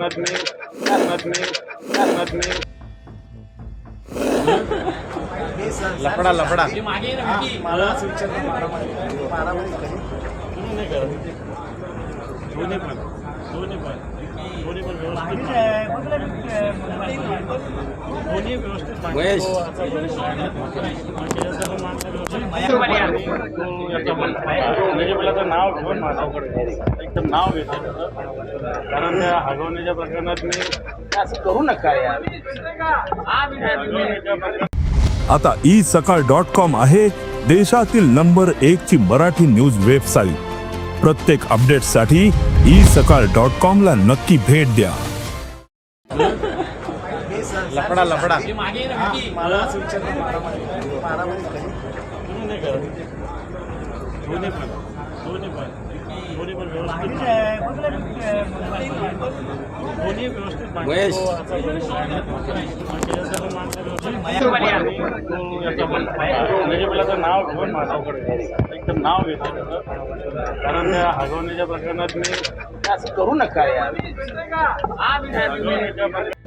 प्रकरणात मी प्रकरणात मी प्रकरणात मी लफडा लफडा मला असं विचारलं मारामारी मारामारी कधी? तुम्ही नाही करत. दोन्ही पण. दोन्ही पण. दोन्ही पण व्यवस्थित दोन्ही व्यवस्थित महेश. मांडतो. आता बरोबर आहे. बाकीच्या सर्व माणसं व्यवस्थित मांडतो. तो याचा पण म्हणजे मला तर नाव घेऊन माझ्याकडे एकदम नाव घेतो त्याचं. कारण त्या हगवण्याच्या प्रकरणात मी असं करू नका यार आता ई सकाळ डॉट कॉम आहे देशातील नंबर एक ची मराठी न्यूज वेबसाईट प्रत्येक अपडेटसाठी ई सकाळ डॉट कॉम ला नक्की भेट द्या लफडा लफडा मला असं विचारलं मारामारी मारामारी कधी तुम्ही नाही करत दोन्ही पण दोन्ही पण दोन्ही पण व्यवस्थित दोन्ही व्यवस्थित महेश. मांडतो. आता बरोबर आहे. बाकीच्या सर्व माणसं व्यवस्थित मांडतो. तो याचा पण म्हणजे मला तर नाव घेऊन माझ्याकडे एकदम नाव घेतो त्याचं. कारण त्या हगवण्याच्या प्रकरणात मी असं करू नका यार हगवण्याच्या प्रकरणात